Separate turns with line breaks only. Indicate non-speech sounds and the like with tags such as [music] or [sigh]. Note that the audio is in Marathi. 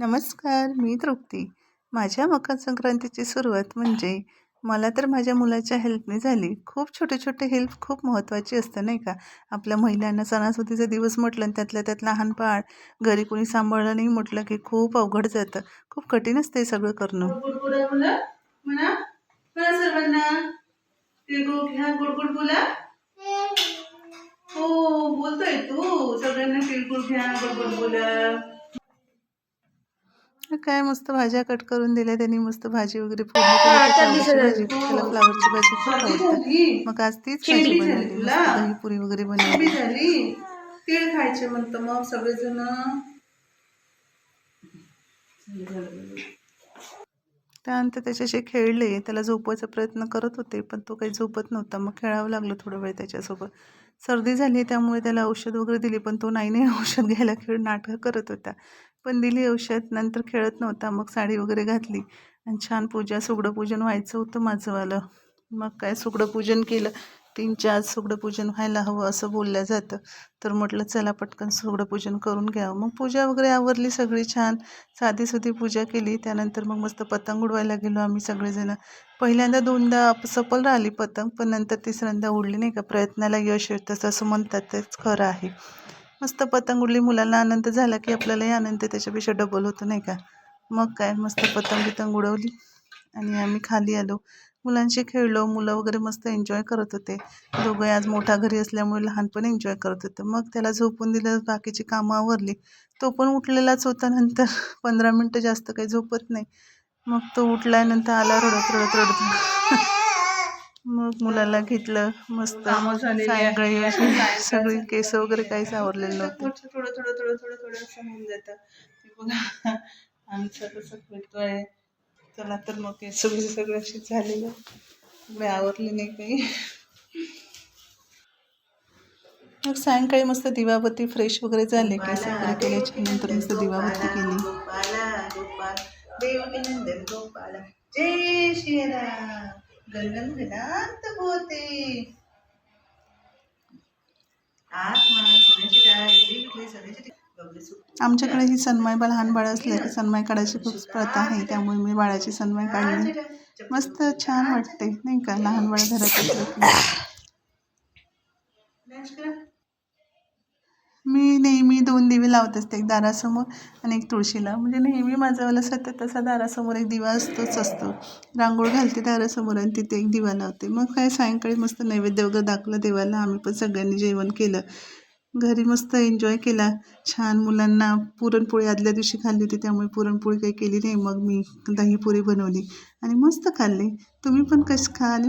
नमस्कार मी तृप्ती. माझ्या मकर संक्रांतीची सुरुवात म्हणजे मला तर माझ्या मुलाच्या हेल्पने झाली. खूप छोटे छोटे हेल्प खूप महत्त्वाची असतं नाही का? आपल्या महिलांना सणासुदीचा दिवस म्हटलं आणि त्यातल्या त्यात लहान पाळ घरी कोणी सांभाळलं नाही म्हटलं की खूप अवघड जातं. खूप कठीण असतं हे सगळं करणं.
बोला सर्वांना. हो बोलतोय तू. सगळ्यांना तिळगुळ घ्या गडबड बोला.
काय मस्त भाज्या कट करून दिल्या त्यांनी मस्त भाजी वगैरे भाजी त्याला फ्लावरची भाजी खूप आवडते. मग आज तीच भाजी बनवली? दही पुरी वगैरे बनवली.
झाली. तीळ खायचे म्हणतं मग सगळेजण.
त्यानंतर त्याच्याशी खेळले त्याला झोपवायचा प्रयत्न करत होते पण तो काही झोपत नव्हता. मग खेळावं लागलं थोडा वेळ त्याच्यासोबत. सर्दी झाली त्यामुळे त्याला औषध वगैरे दिली पण तो नाही नाही औषध घ्यायला खेळ नाटकं करत होता. पण दिली औषध नंतर खेळत नव्हता. मग साडी वगैरे घातली आणि छान पूजा सुगडं पूजन व्हायचं होतं माझंवालं. मग काय सुगडं पूजन केलं. तीन चार सुगडं पूजन व्हायला हवं असं बोललं जातं. तर म्हटलं चला पटकन सुगडं पूजन करून घ्यावं. मग पूजा वगैरे आवरली सगळी छान. साधीसुधी पूजा केली. त्यानंतर मग मस्त पतंग उडवायला गेलो आम्ही सगळेजण. पहिल्यांदा दोनदा अप- सफल राहिली पतंग पण नंतर तिसऱ्यांदा उडली नाही का? प्रयत्नाला यश येतं असं म्हणतात तेच खरं आहे. मस्त पतंग उडली. मुलांना आनंद झाला की आपल्यालाही आनंद त्याच्यापेक्षा डबल होतो नाही का? मग काय? मस्त पतंग बितंग उडवली आणि आम्ही खाली आलो. मुलांशी खेळलो. मुलं वगैरे मस्त एन्जॉय करत होते. दोघं आज मोठा घरी असल्यामुळे लहान पण एन्जॉय करत होतं. मग त्याला झोपून दिलं. बाकीची कामं आवरली. तो पण उठलेलाच होता नंतर. [laughs] पंधरा मिनटं जास्त काही झोपत नाही. मग तो उठल्यानंतर आला रडत रडत रडत. [laughs] मग मुलाला घेतलं मस्त सायंकाळी. अशी सगळी. केस वगैरे काहीच आवरलेलं नव्हतं.
थोडं थोडं थोडं थोडं थोडं असं होऊन जातं. ते बघा आमचं कसं भेटतोय चला तर मग हे सगळं सगळं अशी झालेलं. सगळे आवरले नाही काही.
मग सायंकाळी मस्त दिवाबत्ती फ्रेश वगैरे झाले. केस वगैरे केल्याच्यानंतर मस्त दिवाबत्ती केली.
गोपाला गोपाल. देवकी नंदन गोपाला. जय श्रीराम. गणगण गणांत होते
आमच्याकडे ही सनमाई लहान बाळ असलं की सनमाई काढायची खूप प्रथा आहे त्यामुळे मी बाळाची सनमाई काढली. मस्त छान वाटते नाही का? लहान बाळ घरात असलं की. [coughs] मी नेहमी दोन दिवे लावत असते एक दारासमोर आणि एक तुळशीला. म्हणजे नेहमी माझावाला सतत तसा दारासमोर एक दिवा असतोच असतो. रांगोळ घालते दारासमोर आणि तिथे एक दिवा लावते. मग काय सायंकाळी मस्त नैवेद्य वगैरे दाखवलं देवाला. आम्ही पण सगळ्यांनी जेवण केलं. घरी मस्त एन्जॉय केला. छान मुलांना पुरणपोळी आदल्या दिवशी खाल्ली होती त्यामुळे पुरणपोळी काही केली नाही. मग मी दहीपुरी बनवली आणि मस्त खाल्ली. तुम्ही पण कशी खा आणि